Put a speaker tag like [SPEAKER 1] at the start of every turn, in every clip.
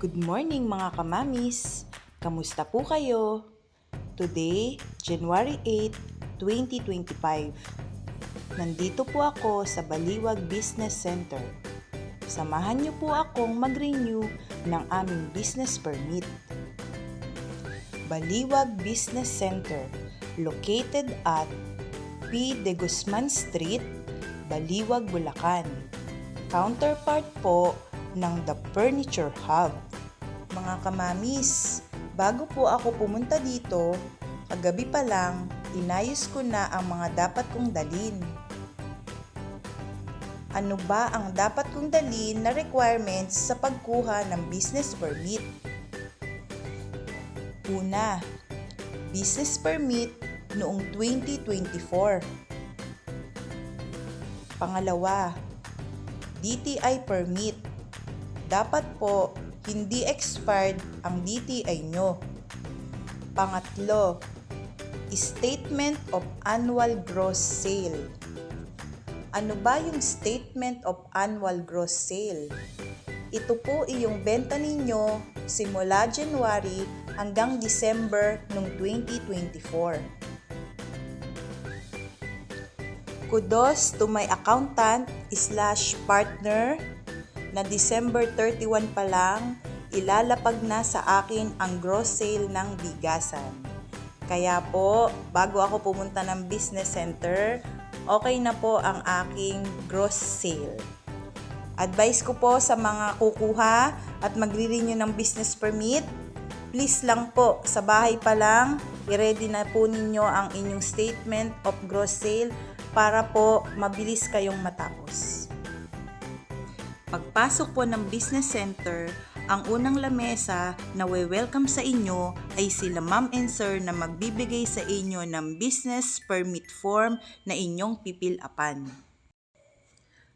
[SPEAKER 1] Good morning mga kamamis! Kamusta po kayo? Today, January 8, 2025. Nandito po ako sa Baliwag Business Center. Samahan niyo po akong mag-renew ng aming business permit. Baliwag Business Center, located at P. De Guzman Street, Baliwag, Bulacan. Counterpart po ng The Furniture Hub. Mga kamamis, bago po ako pumunta dito, kagabi pa lang, inayos ko na ang mga dapat kong dalin. Ano ba ang dapat kong dalin na requirements sa pagkuha ng business permit? Una, business permit noong 2024. Pangalawa, DTI permit. Dapat po hindi expired ang DTI nyo. Pangatlo, Statement of Annual Gross Sale. Ano ba yung Statement of Annual Gross Sale? Ito po iyong benta ninyo simula January hanggang December ng 2024. Kudos to my accountant slash partner na December 31 pa lang ilalapag na sa akin ang gross sale ng bigasan. Kaya po, bago ako pumunta ng business center, okay na po ang aking gross sale. Advice ko po sa mga kukuha at magre-renew ng business permit, please lang po sa bahay pa lang, i-ready na po ninyo ang inyong statement of gross sale para po mabilis kayong matapos. Pagpasok po ng business center, ang unang lamesa na we-welcome sa inyo ay sila ma'am and sir na magbibigay sa inyo ng business permit form na inyong pipilapan.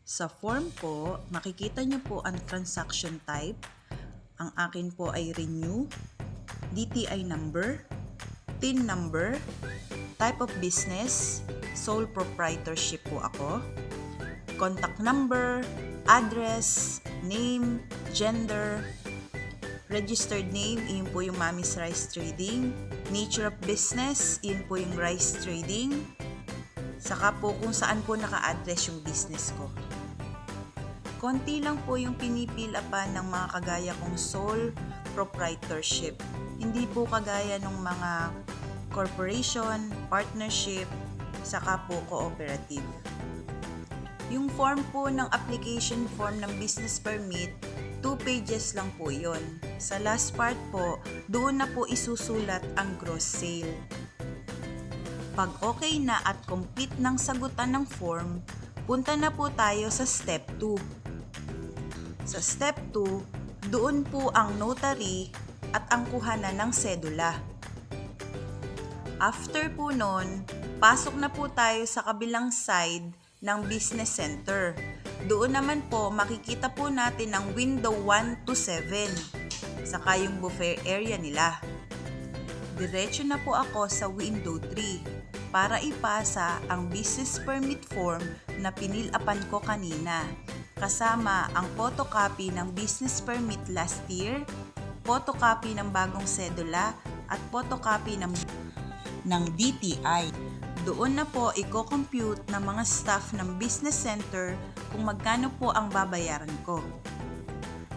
[SPEAKER 1] Sa form po, makikita nyo po ang transaction type. Ang akin po ay renew, DTI number, TIN number, type of business, sole proprietorship po ako, contact number, address, name, gender, registered name, yun po yung Mami's Rice Trading, nature of business, yun po yung rice trading, saka po kung saan po naka-address yung business ko. Konti lang po yung pinipila pa ng mga kagaya kong sole proprietorship. Hindi po kagaya ng mga corporation, partnership, saka po cooperative. Yung form po ng application form ng business permit, 2 pages lang po yon. Sa last part po, doon na po isusulat ang gross sale. Pag okay na at complete ng sagutan ng form, punta na po tayo sa step 2. Sa step 2, doon po ang notary at ang kuhanan ng sedula. After po nun, pasok na po tayo sa kabilang side ng business center. Doon naman po makikita po natin ang window 1 to 7, saka yung buffet area nila. Diretso na po ako sa window 3 para ipasa ang business permit form na pinilapan ko kanina. Kasama ang photocopy ng business permit last year, photocopy ng bagong sedula, at photocopy ng, ng DTI. Doon na po i-compute ng mga staff ng business center kung magkano po ang babayaran ko.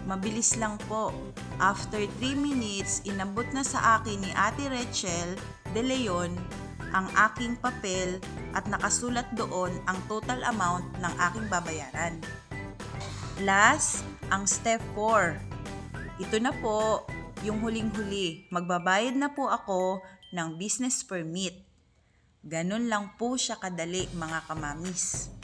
[SPEAKER 1] Mabilis lang po. After 3 minutes, inabot na sa akin ni Ate Rachel De Leon ang aking papel at nakasulat doon ang total amount ng aking babayaran. Last, ang step 4. Ito na po yung huling-huli. Magbabayad na po ako ng business permit. Ganun lang po siya kadali mga kamamis.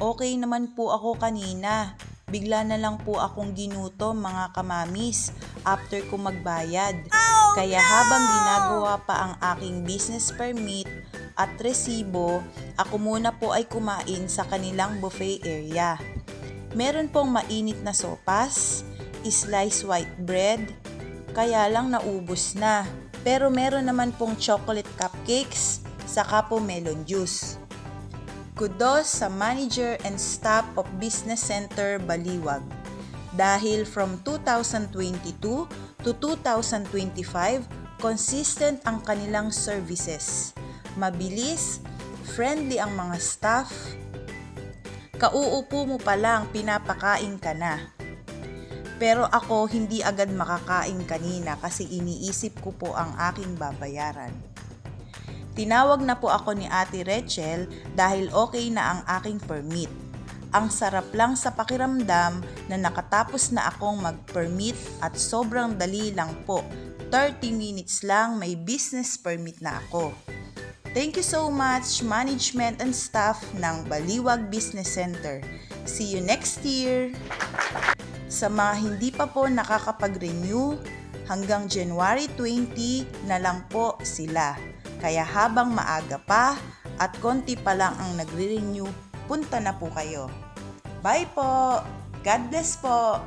[SPEAKER 1] Okay naman po ako kanina. Bigla na lang po akong ginutom mga kamamis after ko magbayad. Kaya habang ginagawa pa ang aking business permit at resibo, ako muna po ay kumain sa kanilang buffet area. Meron pong mainit na sopas, sliced white bread, kaya lang naubos na. Pero meron naman pong chocolate cupcakes, saka po melon juice. Kudos sa manager and staff of Business Center Baliwag. dahil from 2022 to 2025, consistent ang kanilang services. Mabilis, friendly ang mga staff, kauupo mo pa lang pinapakain ka na. Pero ako hindi agad makakain kanina kasi iniisip ko po ang aking babayaran. Tinawag na po ako ni Ate Rachel dahil okay na ang aking permit. Ang sarap lang sa pakiramdam na nakatapos na akong mag-permit at sobrang dali lang po. 30 minutes lang may business permit na ako. Thank you so much management and staff ng Baliwag Business Center. See you next year! Sa mga hindi pa po nakakapag-renew, hanggang January 20 na lang po sila. Kaya habang maaga pa at konti pa lang ang nagre-renew, punta na po kayo. Bye po! God bless po!